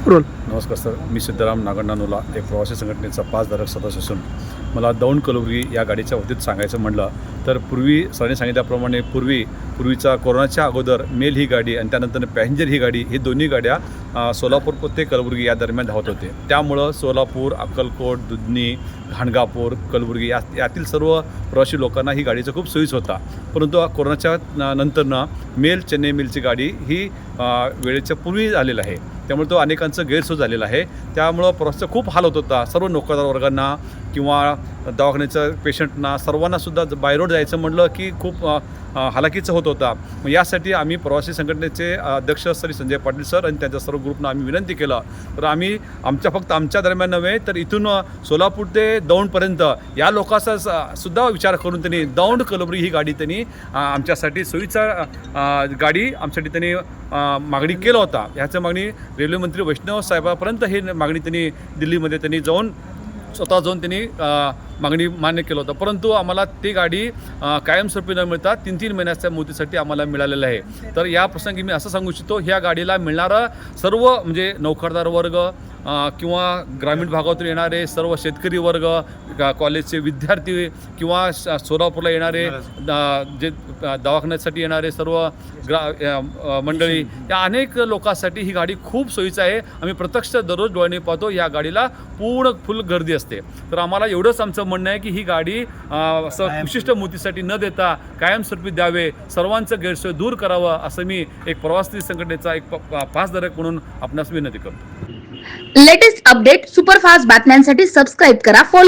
Role नमस्कार sir मी सिद्धराम नागण्णा एक प्रवासी संघटनेचा पाचधारक सदस्य असून मला दौंड कलबुर्गी या गाडीच्या वतीत सांगायचं म्हटलं तर पूर्वी सरांनी सांगितल्याप्रमाणे पूर्वी पूर्वीचा कोरोनाच्या अगोदर मेल ही गाडी आणि त्यानंतर पॅसेंजर ही गाडी ही दोन्ही गाड्या सोलापूर ते कलबुर्गी या दरम्यान धावत होते. त्यामुळं सोलापूर अक्कलकोट दुधनी घाणगापूर कलबुर्गी या यातील सर्व प्रवासी लोकांना ही गाडीचा खूप सोयीच होता. परंतु कोरोनाच्या नंतरनं मेल चेन्नई मेलची गाडी ही वेळेच्या पूर्वी आलेलं आहे. त्यामुळे तो अनेकांचं गैरसोय झालेला आहे. त्यामुळं प्रवासाचा खूप हाल होत होता. सर्व नोकरदार वर्गांना किंवा दवाखान्याचं पेशंटना सर्वांना सुद्धा बाय रोड जायचं म्हटलं की खूप अ, हालाकीचं होत होता. मग यासाठी आम्ही प्रवासी संघटनेचे अध्यक्ष श्री संजय पाटील सर आणि त्यांच्या सर्व ग्रुपनं आम्ही विनंती केलं. तर आम्ही आमच्या फक्त आमच्या दरम्यान नव्हे तर इथून सोलापूर ते दौंडपर्यंत या लोकांचा स- सुद्धा विचार करून त्यांनी दौंड कलबरी ही गाडी त्यांनी आमच्यासाठी सोयीचा गाडी आमच्यासाठी त्यांनी मागणी केला होता. ह्याचं मागणी रेल्वे मंत्री वैष्णव साहेबापर्यंत हे मागणी त्यांनी दिल्लीमध्ये त्यांनी जाऊन स्वतः जाऊन त्यांनी मागणी मान्य केलं होतं. परंतु आम्हाला ती गाडी कायमस्वरूपी न मिळता तीन तीन महिन्याच्या मुदतीसाठी आम्हाला मिळालेलं आहे. तर या प्रसंगी मी असं सांगू इच्छितो ह्या गाडीला मिळणारं सर्व म्हणजे नोकरदार वर्ग किंवा ग्रामीण भागातून येणारे सर्व शेतकरी वर्ग कॉलेजचे विद्यार्थी किंवा सोलापूरला येणारे जे दवाखान्यासाठी येणारे सर्व ग्रा मंडळी या अनेक लोकांसाठी ही गाडी खूप सोयीची आहे. आम्ही प्रत्यक्ष दररोज डोळ्याने पाहतो या गाडीला पूर्ण फुल गर्दी असते. तर आम्हाला एवढंच आमचं म्हणणं आहे की ही गाडी असं विशिष्ट मुदतीसाठी न देता कायमस्वरूपी द्यावे सर्वांचं गैरसोय दूर करावं असं मी एक प्रवासी संघटनेचा एक प- प- पाचधारक म्हणून आपणास विनंती करतो. लेटेस्ट अपडेट सुपरफास्ट बातम्यांसाठी सबस्क्राईब करा फॉलो